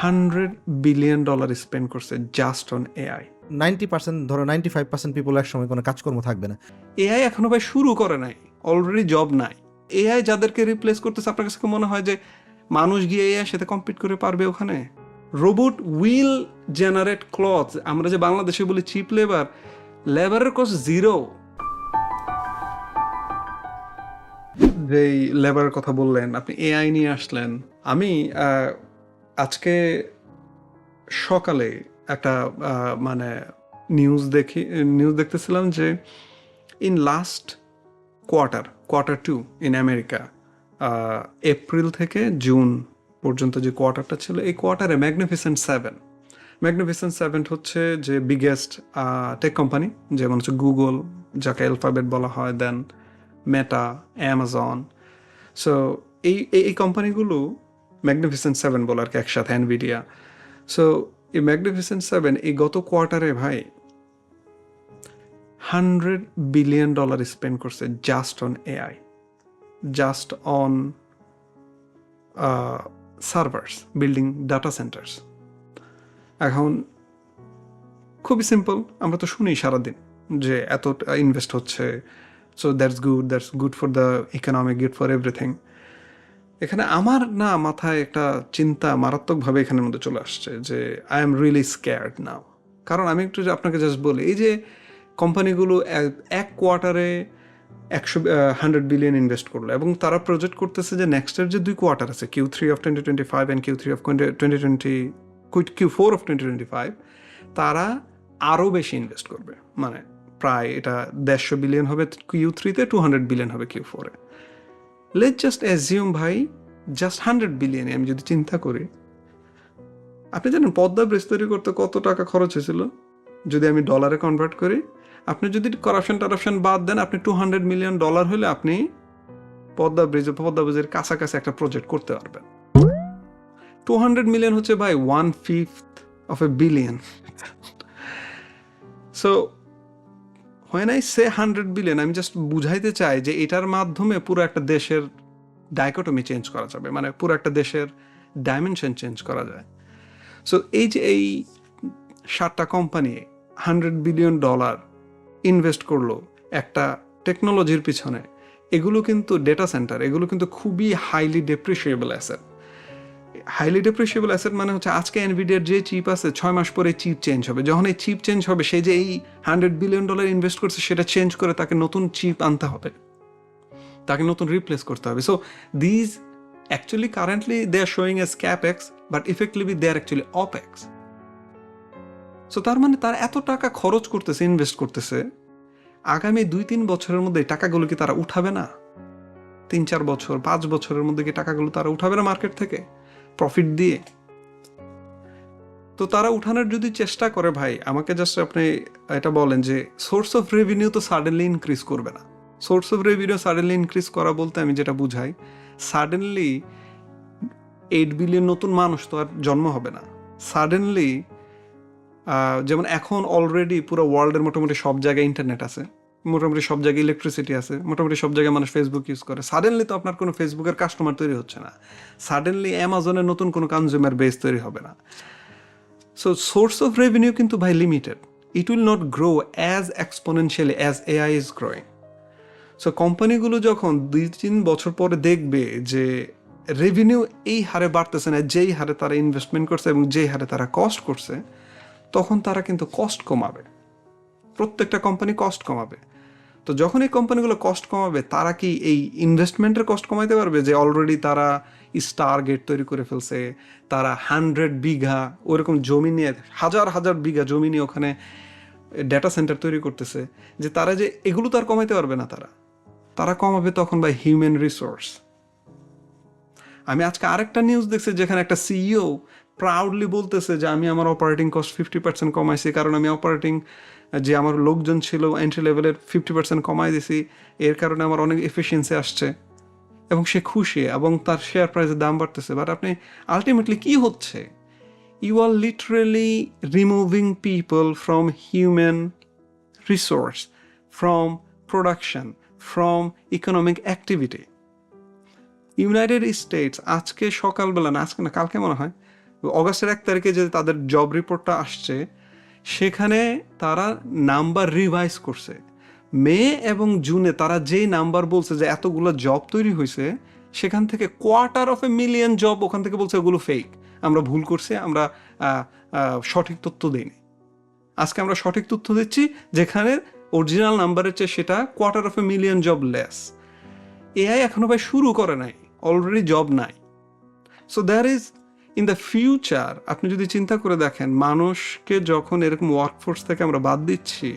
Hundred billion dollar spend করছে just on AI ninety percent ধরো ninety five percent people এক সময় কোনো কাজকর্ম থাকবে না। এআই এখনও ভাই শুরু করে নাই অলরেডি জব নাই। এআই যাদেরকে রিপ্লেস করতেছে আপনার কাছে মনে হয় যে মানুষ গিয়ে এআই সাথে কম্পিট করে পারবে ওখানে? রোবট উইল জেনারেট ক্লথ আমরা যে বাংলাদেশে বলি চিপ লেবার লেবারের কস্ট জিরো যেই লেবারের কথা বললেন আপনি এআই নিয়ে আসলেন আমি আজকে সকালে একটা মানে নিউজ দেখি নিউজ দেখতেছিলাম যে in last quarter quarter two in America April থেকে জুন পর্যন্ত যে কোয়ার্টারটা ছিল, এই কোয়ার্টারে ম্যাগনিফিসেন্ট সেভেন ম্যাগনিফিসেন্ট সেভেন হচ্ছে যে বিগেস্ট টেক কোম্পানি যেমন হচ্ছে গুগল যাকে অ্যালফাবেট বলা হয় দেন মেটা অ্যামাজন সো এই, এই- এই কোম্পানিগুলো ম্যাগনিফিসেন্ট সেভেন বলে আর কি একসাথে অ্যানভিডিয়া সো এই ম্যাগনিফিসেন্ট সেভেন এই গত কোয়ার্টারে ভাই হান্ড্রেড বিলিয়ন ডলার স্পেন্ড করছে just on AI just on servers building data centres এখন, খুবই সিম্পল আমরা তো শুনি সারাদিন যে এত ইনভেস্ট হচ্ছে। So that's good that's good for the economic good for everything এখানে আমার না মাথায় একটা চিন্তা মারাত্মকভাবে এখানের মধ্যে চলে আসছে যে I am really scared now কারণ আমি একটু আপনাকে জাস্ট বলি, এই যে কোম্পানিগুলো এক- এক কোয়ার্টারে একশো হান্ড্রেড বিলিয়ন ইনভেস্ট করল এবং তারা প্রজেক্ট করতেছে যে নেক্সটের যে দুই কোয়ার্টার আছে Q three of twenty twenty five and Q three of twenty twenty Q four of twenty twenty five তারা আরও বেশি ইনভেস্ট করবে। মানে প্রায় এটা দেড়শো বিলিয়ন হবে কিউ থ্রিতে টু হান্ড্রেড বিলিয়ন হবে কিউ ফোরে লেট জাস্ট অ্যাজিউম ভাই জাস্ট হান্ড্রেড বিলিয়নে আমি যদি চিন্তা করি, আপনি জানেন পদ্মা ব্রিজ তৈরি করতে কত টাকা খরচ হয়েছিল? যদি আমি ডলারে কনভার্ট করি, আপনি যদি করাপশন টারাপশন বাদ দেন, আপনি টু হান্ড্রেড মিলিয়ন ডলার হলে আপনি পদ্মা ব্রিজ, পদ্মা ব্রিজের কাছাকাছি একটা প্রজেক্ট করতে পারবেন। টু হান্ড্রেড মিলিয়ন হচ্ছে, ভাই one fifth of a billion so when I say hundred billion আমি জাস্ট বুঝাইতে চাই যে এটার মাধ্যমে পুরো একটা দেশের ডাইকোটমি চেঞ্জ করা যাবে মানে পুরো একটা দেশের ডাইমেনশন চেঞ্জ করা যায়। সো এই যে এই সাতটা company hundred billion dollar invest করল একটা টেকনোলজির পিছনে, এগুলো কিন্তু ডেটা সেন্টার এগুলো কিন্তু খুবই highly depreciable asset highly depreciable asset মানে হচ্ছে আজকে এনভিডিয়ার যে চিপ আছে, ছয় মাস পরে চিপ চেঞ্জ হবে। যখন এই চিপ চেঞ্জ হবে, সে যে এই হান্ড্রেড বিলিয়ন ডলার ইনভেস্ট করছে, সেটা চেঞ্জ করে তাকে নতুন চিপ আনতে হবে। তাকে নতুন রিপ্লেস করতে হবে। So these actually currently they are showing as capex but effectively they are actually opex so তার মানে তার এত টাকা খরচ করতেছে ইনভেস্ট করতেছে, আগামী দুই তিন বছরের মধ্যে টাকাগুলো কি তারা উঠাবে না? তিন চার বছর, পাঁচ বছরের মধ্যে কি টাকাগুলো তারা উঠাবে না মার্কেট থেকে? প্রফিট দিয়ে। তো তারা উঠানোর যদি চেষ্টা করে ভাই, আমাকে জাস্ট আপনি এটা বলেন যে সোর্স অফ রেভিনিউ তো সাডেনলি ইনক্রিজ করবে না। Source of revenue suddenly increase করা বলতে আমি যেটা বুঝাই সাডেনলি এইট বিলিয়ন নতুন মানুষ তো আর জন্ম হবে না। সাডেনলি যেমন এখন অলরেডি পুরো ওয়ার্ল্ডের মোটামুটি সব জায়গায় ইন্টারনেট আছে। মোটামুটি সব জায়গায় ইলেকট্রিসিটি আছে, মোটামুটি সব জায়গায় মানুষ ফেসবুক ইউজ করে। সাডেনলি তো আপনার কোনো ফেসবুকের কাস্টমার তৈরি হচ্ছে না। সাডেনলি অ্যামাজনের নতুন কোনো কনজিউমার বেস তৈরি হবে না। সো সোর্স অফ রেভিনিউ কিন্তু ভাই limited it will not grow as exponentially as AI is growing so কোম্পানিগুলো যখন দুই তিন বছর পরে দেখবে যে রেভিনিউ এই হারে বাড়তেছে না, যেই হারে তারা ইনভেস্টমেন্ট করছে এবং যেই হারে তারা কস্ট করছে, তখন তারা কিন্তু কস্ট কমাবে। প্রত্যেকটা কোম্পানি কস্ট কমাবে। তো যখন এই কোম্পানিগুলো কস্ট কমাবে, তারা কি এই ইনভেস্টমেন্টের কস্ট কমাইতে পারবে? যে অলরেডি তারা স্টার গেট তৈরি করে ফেলছে, তারা হান্ড্রেড বিঘা ওরকম জমি নিয়ে, হাজার হাজার বিঘা জমি নিয়ে ওখানে ডেটা সেন্টার তৈরি করতেছে, যে তারা যে এগুলো তো আর কমাইতে পারবে না তারা। তারা কমাবে তখন বাই হিউম্যান রিসোর্স আমি আজকে আরেকটা নিউজ দেখছি যেখানে একটা সিইও প্রাউডলি বলতেছে যে আমি আমার অপারেটিং কস্ট ফিফটি পার্সেন্ট কমাইছি, কারণ আমি অপারেটিং যে আমার লোকজন ছিল এন্ট্রি লেভেলের ফিফটি পার্সেন্ট কমাই দিছি, এর কারণে আমার অনেক এফিসিয়েন্সি আসছে। এবং সে খুশি, এবং তার শেয়ার প্রাইসের দাম বাড়তেছে। বাট আপনি আলটিমেটলি কি হচ্ছে? You are literally removing people from human resource from production from economic activity United States আজকে সকালবেলা না, আজকে না, কালকে মনে হয় অগাস্টের এক তারিখে যে তাদের জব রিপোর্টটা আসছে, সেখানে তারা নাম্বার রিভাইজ করছে। মে এবং জুনে তারা যেই নাম্বার বলছে যে এতগুলো জব তৈরি হয়েছে, সেখান থেকে quarter of a million job ওখান থেকে বলছে ওগুলো ফেক আমরা ভুল করছি, আমরা সঠিক তথ্য দিইনি। আজকে আমরা সঠিক তথ্য দিচ্ছি যেখানে অরিজিনাল নাম্বারের চেয়ে সেটা quarter of a million job less AI এখনও ভাই শুরু করে নাই অলরেডি জব নাই। So there is in the future আপনি যদি চিন্তা করে দেখেন, মানুষকে যখন এরকম ওয়ার্কফোর্স থেকে আমরা বাদ দিচ্ছি,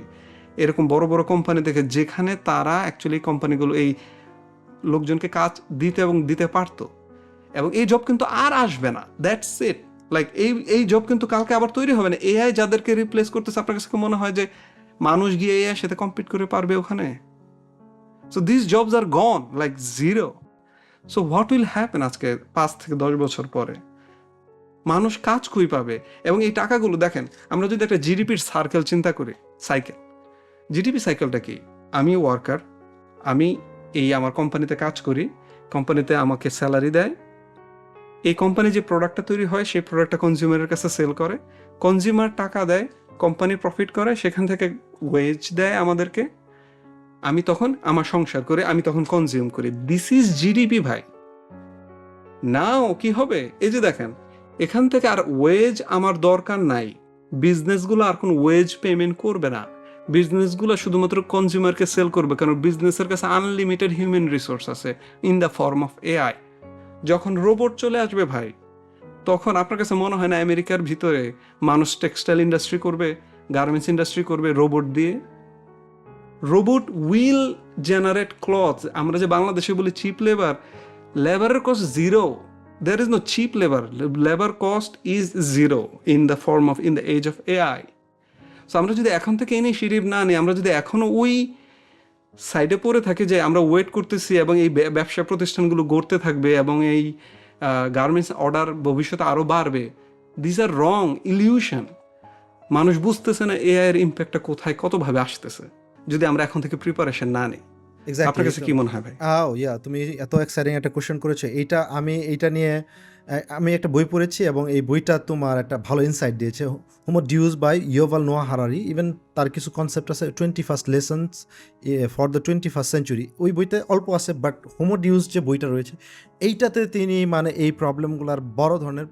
এরকম বড় বড় কোম্পানি থেকে যেখানে তারা অ্যাকচুয়ালি কোম্পানিগুলো এই লোকজনকে কাজ দিতে এবং দিতে পারতো। এবং এই জব কিন্তু আর আসবে না। দ্যাটস ইট লাইক এই এই জব কিন্তু কালকে আবার তৈরি হবে না। এআই যাদেরকে রিপ্লেস করতেছে, আপনার কাছে মনে হয় যে মানুষ গিয়ে এআই সাথে কম্পিট করে পারবে ওখানে? So this jobs are gone like zero so what will happen আজকে পাঁচ থেকে দশ বছর পরে? মানুষ কাজ কই পাবে। এবং এই টাকাগুলো, দেখেন, আমরা যদি একটা জিডিপির সার্কেল চিন্তা করি সাইকেল জিডিপি সাইকেলটা কি? আমি ওয়ার্কার আমি এই আমার কোম্পানিতে কাজ করি কোম্পানিতে আমাকে স্যালারি দেয়। এই কোম্পানি যে প্রোডাক্টটা তৈরি হয়, সেই প্রোডাক্টটা কনজিউমারের কাছে সেল করে। কনজিউমার টাকা দেয় কোম্পানি প্রফিট করে, সেখান থেকে ওয়েজ দেয় আমাদেরকে। আমি তখন আমার সংসার করে, আমি তখন কনজিউম করি। দিস ইজ জিডিপি ভাই। নাও কি হবে? এই যে দেখেন এখান থেকে আর ওয়েজ আমার দরকার নাই। বিজনেসগুলো আর কোনো ওয়েজ পেমেন্ট করবে না। বিজনেসগুলো শুধুমাত্র কনজিউমারকে সেল করবে, কারণ বিজনেসের কাছে আনলিমিটেড হিউম্যান রিসোর্স আছে in the form of AI যখন রোবট চলে আসবে ভাই, তখন আপনার কাছে মনে হয় না আমেরিকার ভিতরে মানুষ টেক্সটাইল ইন্ডাস্ট্রি করবে গার্মেন্টস ইন্ডাস্ট্রি করবে রোবট দিয়ে? রোবট উইল জেনারেট ক্লথ আমরা যে বাংলাদেশে বলি চিপ লেবার লেবারের cost zero there is no cheap labour labour cost is zero in the form of in the age of AI so আমরা যদি এখন থেকে এনে শিরিপ না নিই, আমরা যদি এখনও ওই সাইডে পড়ে থাকি যে আমরা ওয়েট করতেছি এবং এই ব্য- ব্যবসা প্রতিষ্ঠানগুলো গড়তে থাকবে এবং এই গার্মেন্টস অর্ডার ভবিষ্যতে আরও বাড়বে দিস আর রং ইলিউশন মানুষ বুঝতেছে না এআই এর ইম্প্যাক্টটা কোথায়, কতভাবে আসতেছে, যদি আমরা এখন থেকে প্রিপারেশন না নিই। আপনার কাছে কি মনে হয় ভাই? আও ইয়া তুমি এত এক্সাইটিং একটা কোশ্চেন করেছ। এইটা আমি এইটা নিয়ে আমি একটা বই পড়েছি এবং এই বইটা তোমার একটা ভালো ইনসাইট দিয়েছে। Homo Deus by Yuval Noah Harari even তার কিছু কনসেপ্ট আছে twenty first lessons for the twenty first century ওই বইতে অল্প আছে বাট হোমো ডিউজ যে বইটা রয়েছে এইটাতে তিনি মানে এই প্রবলেমগুলোর বড় ধরনের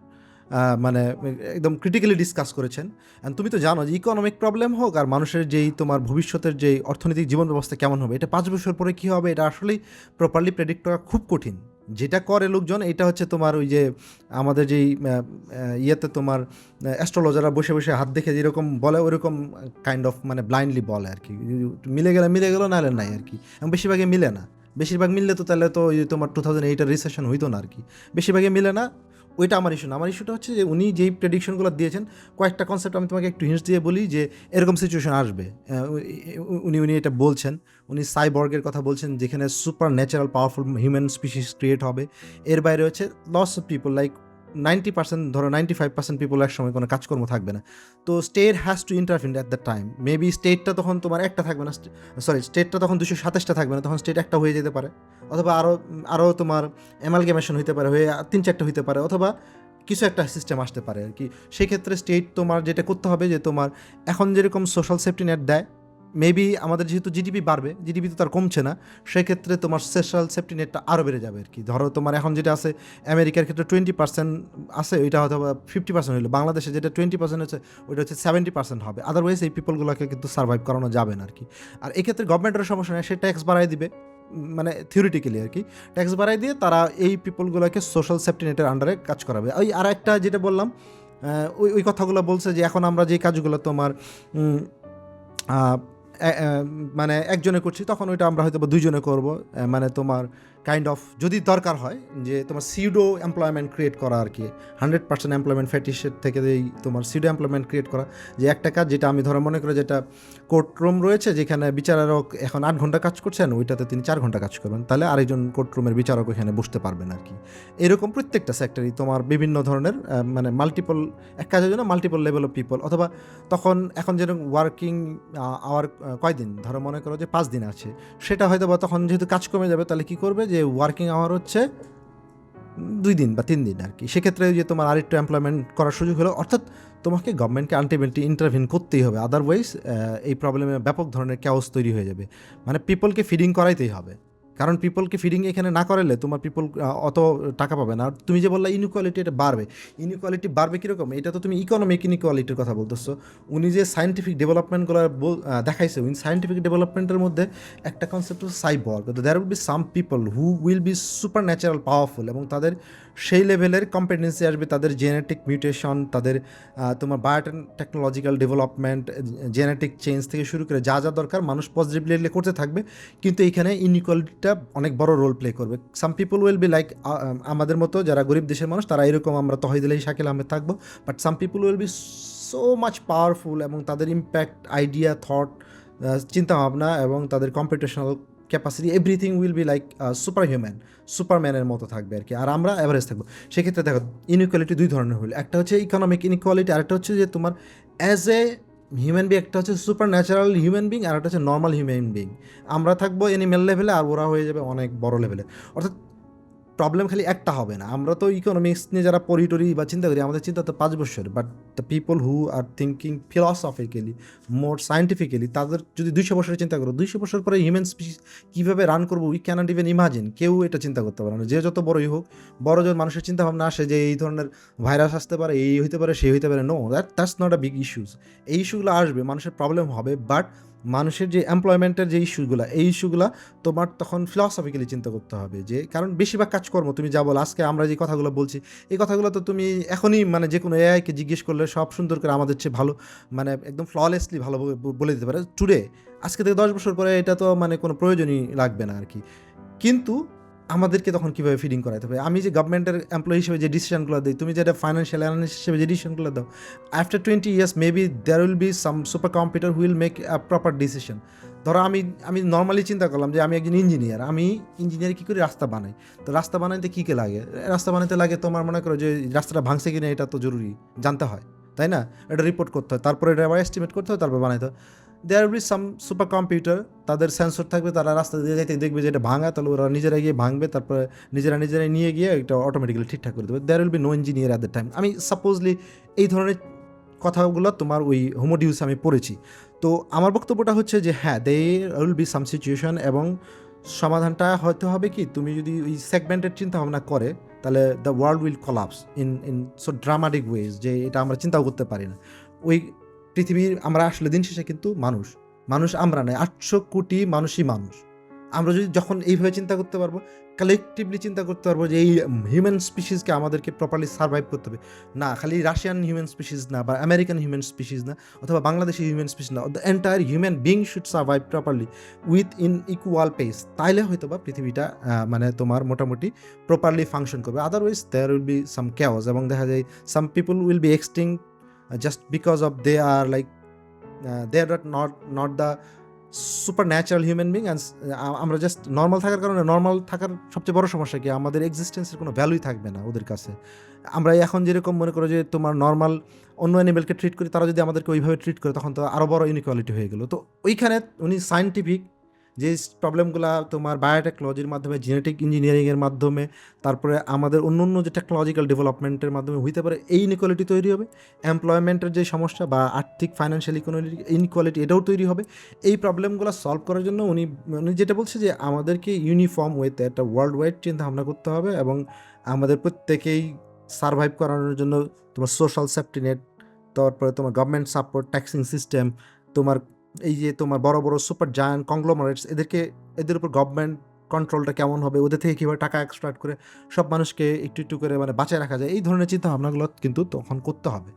মানে একদম ক্রিটিক্যালি ডিসকাস করেছেন। And তুমি তো জানো যে ইকোনমিক প্রবলেম হোক আর মানুষের যেই তোমার ভবিষ্যতের যেই অর্থনৈতিক জীবন ব্যবস্থা কেমন হবে, এটা পাঁচ বছর পরে কী হবে, এটা আসলেই প্রপারলি প্রেডিক্ট করা খুব কঠিন। যেটা করে লোকজন, এটা হচ্ছে তোমার ওই যে আমাদের যেই ইয়েতে তোমার অ্যাস্ট্রোলজাররা বসে বসে হাত দেখে যেরকম বলে, ওরকম কাইন্ড অফ মানে ব্লাইন্ডলি বলে আর কি। মিলে গেলে মিলে গেলো, নাহলে নাই আর কি। বেশিরভাগই মিলে না। বেশিরভাগ মিললে তো তাহলে তো ওই তোমার টু থাউজেন্ড এইটের রিসেশন হইতো না আর কি। বেশিরভাগই মিলে না। ওইটা আমার ইস্যু না। আমার ইস্যুটা হচ্ছে যে উনি যেই প্রেডিকশনগুলো দিয়েছেন, কয়েকটা কনসেপ্ট আমি তোমাকে একটু হিন্স দিয়ে বলি যে এরকম সিচুয়েশন আসবে। উনি উনি এটা বলছেন। উনি সাইবর্গের কথা বলছেন যেখানে super natural powerful human species create হবে। এর বাইরে হচ্ছে loss of people like ninety percent ধরো নাইনটি ফাইভ পার্সেন্ট পিপল একসময় কোনো কাজকর্ম থাকবে না। তো state has to intervene at the time maybe স্টেটটা তখন তোমার একটা থাকবে না সরি স্টেটটা তখন দুশো সাতাশটা থাকবে না, তখন স্টেট একটা হয়ে যেতে পারে। অথবা আরও আরও তোমার অ্যামালগেমেশন হইতে পারে, হয়ে তিন চারটা হইতে পারে, অথবা কিছু একটা সিস্টেম আসতে পারে আর কি। সেক্ষেত্রে স্টেট তোমার যেটা করতে হবে যে তোমার এখন যেরকম সোশ্যাল সেফটি নেট দেয় মেবি আমাদের যেহেতু জিডিপি বাড়বে জিডিপি তো তার কমছে না, সেক্ষেত্রে তোমার সোশ্যাল সেফটি নেটটা আরও বেড়ে যাবে আর কি। ধরো তোমার এখন যেটা আছে আমেরিকার ক্ষেত্রে টোয়েন্টি পার্সেন্ট আছে, ওইটা হয়তো ফিফটি পার্সেন্ট হলো বাংলাদেশে যেটা টোয়েন্টি পার্সেন্ট হচ্ছে, ওইটা হচ্ছে সেভেন্টি পার্সেন্ট হবে। আদারওয়াইজ এই পিপলগুলোকে কিন্তু সার্ভাইভ করানো যাবে না আর কি। আর এক্ষেত্রে গভর্নমেন্টের সমস্যা নেই, সে ট্যাক্স বাড়াই দিবে মানে থিওরিটিক্যালি আর কি। ট্যাক্স বাড়াই দিয়ে তারা এই পিপলগুলোকে সোশ্যাল সেফটি নেটের আন্ডারে কাজ করাবে। ওই আর একটা যেটা বললাম ওই ওই কথাগুলো বলছে যে এখন আমরা যে কাজগুলো তোমার মানে একজনে করছি তখন ওইটা আমরা হয়তো বা দুইজনে করব মানে তোমার কাইন্ড অফ যদি দরকার হয়, যে তোমার সিউডো এমপ্লয়মেন্ট ক্রিয়েট করা আর কি হান্ড্রেড পার্সেন্ট এমপ্লয়মেন্ট ফ্যাটিসের থেকে এই তোমার সিউডো এমপ্লয়মেন্ট ক্রিয়েট করা, যে একটা কাজ যেটা আমি ধরো মনে করি যেটা কোর্টরুম রয়েছে, যেখানে বিচারক এখন আট ঘণ্টা কাজ করছেন, ওইটাতে তিনি চার ঘণ্টা কাজ করবেন, তাহলে আরেকজন কোর্টরুমের বিচারক এখানে বসতে পারবেন আর কি। এরকম প্রত্যেকটা সেক্টরই তোমার বিভিন্ন ধরনের মানে মাল্টিপল এক কাজের জন্য মাল্টিপল লেভেল অফ পিপল অথবা তখন এখন যেরকম ওয়ার্কিং আওয়ার কয়দিন? ধরো মনে করো যে পাঁচ দিন আছে, সেটা হয়তো বা তখন যেহেতু কাজ কমে যাবে, তাহলে কী করবে যে ওয়ার্কিং আওয়ার হচ্ছে দুই দিন বা তিন দিন আর কি সেক্ষেত্রে যে তোমার আরেকটু এমপ্লয়মেন্ট করার সুযোগ হলো, অর্থাৎ তোমাকে গভর্নমেন্টকে আলটিমেটলি ইন্টারভিন করতেই হবে। আদারওয়াইজ এই প্রবলেমে ব্যাপক ধরনের ক্যাওস তৈরি হয়ে যাবে। মানে পিপলকে ফিডিং করাইতেই হবে। কারণ পিপলকে ফিডিং এখানে না করালে তোমার পিপল অত টাকা পাবে না। আর তুমি যে বললা ইনইকুয়ালিটি এটা বাড়বে। ইনইকুয়ালিটি বাড়বে কীরকম? এটা তো তুমি ইকোনমিক ইনইকুয়ালিটির কথা বলতেছো। উনি যে সায়েন্টিফিক ডেভেলপমেন্টগুলো দেখাইছে, উনি সায়েন্টিফিক ডেভেলপমেন্টের মধ্যে একটা কনসেপ্ট হচ্ছে cyborg there will be some people who will be super natural powerful এবং তাদের সেই লেভেলের কম্পিটেন্সি আসবে তাদের জেনেটিক মিউটেশন তাদের তোমার biotech technological development genetic change থেকে শুরু করে যা যা দরকার মানুষ পজিটিভলি করতে থাকবে। কিন্তু এইখানে ইনইকুয়ালিটিটা অনেক বড় রোল প্লে করবে। Some people will be like আমাদের মতো যারা গরিব দেশের মানুষ, তারা এরকম আমরা তহিদিলাই শাকিল আহমেদ থাকব। But some people will be so much powerful এবং তাদের ইম্প্যাক্ট আইডিয়া থট চিন্তাভাবনা এবং তাদের competitional capacity everything will be like super human সুপারম্যানের মতো থাকবে আর কি। আর আমরা অ্যাভারেজ থাকব। সেক্ষেত্রে দেখো ইনইকুয়ালিটি দুই ধরনের হইল একটা হচ্ছে ইকোনমিক ইনিক্যালিটি আর একটা হচ্ছে যে তোমার অ্যাজ এ হিউম্যান বিং একটা হচ্ছে সুপার ন্যাচারাল হিউম্যান বিং আর একটা হচ্ছে নর্মাল হিউম্যান বিং আমরা থাকব এনিম্যাল লেভেলে আর ওরা হয়ে যাবে অনেক বড় লেভেলে অর্থাৎ প্রবলেম খালি একটা হবে না। আমরা তো ইকোনমিক্স নিয়ে যারা পড়ি টরি বা চিন্তা করি, আমাদের চিন্তা তো পাঁচ বছর। But the people who are thinking philosophically more scientifically তাদের যদি দুইশো বছরের চিন্তা করো, দুইশো বছর পরে হিউম্যান স্পিসিস কীভাবে রান করব উই ক্যানট ইভেন ইমাজিন কেউ এটা চিন্তা করতে পারে না। যে যত বড়ই হোক, বড় যত মানুষের চিন্তা ভাবনা আসে যে এই ধরনের ভাইরাস আসতে পারে, এই হইতে পারে সেই হইতে পারে। No that that's not a big issues এই ইস্যুগুলো আসবে, মানুষের প্রবলেম হবে। বাট মানুষের যে এমপ্লয়মেন্টের যে ইস্যুগুলো এই ইস্যুগুলো তোমার তখন ফিলসফিক্যালি চিন্তা করতে হবে যে, কারণ বেশিরভাগ কাজকর্ম তুমি যা বলো, আজকে আমরা যে কথাগুলো বলছি, এই কথাগুলো তো তুমি এখনই মানে যে কোনো এআইকে জিজ্ঞেস করলে সব সুন্দর করে আমাদের চেয়ে ভালো মানে একদম ফ্ললেসলি ভালো বলে দিতে পারে। টুডে আজকে থেকে দশ বছর পরে এটা তো মানে কোনো প্রয়োজনই লাগবে না আর কি কিন্তু আমাদেরকে তখন কীভাবে ফিডিং করাতে হবে? আমি যে গভর্নমেন্টের এমপ্লয়ি হিসেবে যে ডিসিশনগুলো দিই, তুমি যেটা ফাইন্যান্সিয়াল অ্যানালিস্ট হিসেবে যে ডিসিশনগুলো দাও after twenty years maybe there will be some super computer will make a proper decision ধরো আমি আমি নর্মালি চিন্তা করলাম যে আমি একজন ইঞ্জিনিয়ার আমি ইঞ্জিনিয়ার কী করে রাস্তা বানাই? তো রাস্তা বানাইতে কী কে লাগে? রাস্তা বানাইতে লাগে তোমার মনে করো যে রাস্তাটা ভাঙছে কিনা এটা তো জরুরি, জানতে হয়, তাই না? এটা রিপোর্ট করতে হয়, তারপরে আবার এস্টিমেট করতে হয়, তারপর বানাইতে হয়। There will some super computer তাদের সেন্সর থাকবে, তারা রাস্তা দিয়ে যাইতে দেখবে যে এটা ভাঙা, তাহলে ওরা নিজেরা গিয়ে ভাঙবে, তারপরে নিজেরা নিজেরাই নিয়ে গিয়ে এটা অটোমেটিক্যালি ঠিকঠাক করে দেবে। There will be no engineer at the time আমি সাপোজলি এই ধরনের কথাগুলো তোমার ওই হোমোডিউস আমি পড়েছি। তো আমার বক্তব্যটা হচ্ছে যে হ্যাঁ they will be some situation এবং সমাধানটা হয়তো হবে কি, তুমি যদি ওই সেগমেন্টের চিন্তা ভাবনা করে, তাহলে the world will collapse in in so dramatic ways যে এটা আমরা চিন্তাও করতে পারি না। ওই পৃথিবীর আমরা আসলে দিন শেষে কিন্তু মানুষ। মানুষ আমরা নয়, আটশো কোটি মানুষই মানুষ। আমরা যদি যখন এইভাবে চিন্তা করতে পারব কালেকটিভলি চিন্তা করতে পারব যে এই হিউম্যান স্পিসিসকে আমাদেরকে প্রপারলি সার্ভাইভ করতে হবে। না, খালি রাশিয়ান হিউম্যান স্পিসিস না বা আমেরিকান হিউম্যান স্পিসিস না অথবা বাংলাদেশি হিউম্যান স্পিসিস না the entire human being should survive properly with in equal pace তাইলে হয়তো বা পৃথিবীটা মানে তোমার মোটামুটি প্রপারলি ফাংশন করবে। Otherwise there will be some chaos এবং দেখা যায় some people will be extinct just because of they are like they are not not the super natural human being and আমরা জাস্ট নর্মাল থাকার কারণে normal থাকার সবচেয়ে বড় সমস্যা কি? আমাদের এক্সিস্টেন্সের কোনো ভ্যালুই থাকবে না ওদের কাছে। আমরা এখন যেরকম মনে করো যে তোমার নর্মাল অন্য অ্যানিমেলকে ট্রিট করি, তারা যদি আমাদেরকে ওইভাবে ট্রিট করে, তখন তো আরও বড় ইনইকুয়ালিটি হয়ে গেলো। তো ওইখানে উনি সায়েন্টিফিক যে প্রবলেমগুলো তোমার বায়োটেকনোলজির মাধ্যমে জেনেটিক ইঞ্জিনিয়ারিংয়ের মাধ্যমে, তারপরে আমাদের অন্য অন্য যে টেকনোলজিক্যাল ডেভেলপমেন্টের মাধ্যমে হইতে পারে, এই ইনইকুয়ালিটি তৈরি হবে। এমপ্লয়মেন্টের যে সমস্যা বা আর্থিক ফাইন্যান্সিয়াল ইকোনমিক ইনইকুয়ালিটি এটাও তৈরি হবে। এই প্রবলেমগুলো সলভ করার জন্য উনি উনি যেটা বলছে যে আমাদেরকে ইউনিফর্ম ওয়েতে একটা ওয়ার্ল্ড ওয়াইড চিন্তা ভাবনা করতে হবে এবং আমাদের প্রত্যেকেই সার্ভাইভ করানোর জন্য তোমার সোশ্যাল সেফটি নেট তারপরে তোমার গভর্নমেন্ট সাপোর্ট ট্যাক্সিং সিস্টেম তোমার এই যে তোমার বড় বড় সুপার জায়ান্ট কংগ্লোমারেটস এদেরকে, এদের উপর গভর্নমেন্ট কন্ট্রোলটা কেমন হবে? ওদের থেকে কীভাবে টাকা এক্সট্রাক্ট করে সব মানুষকে একটু একটু করে মানে বাঁচায় রাখা যায়? এই ধরনের চিন্তা ভাবনাগুলো কিন্তু তখন করতে হবে।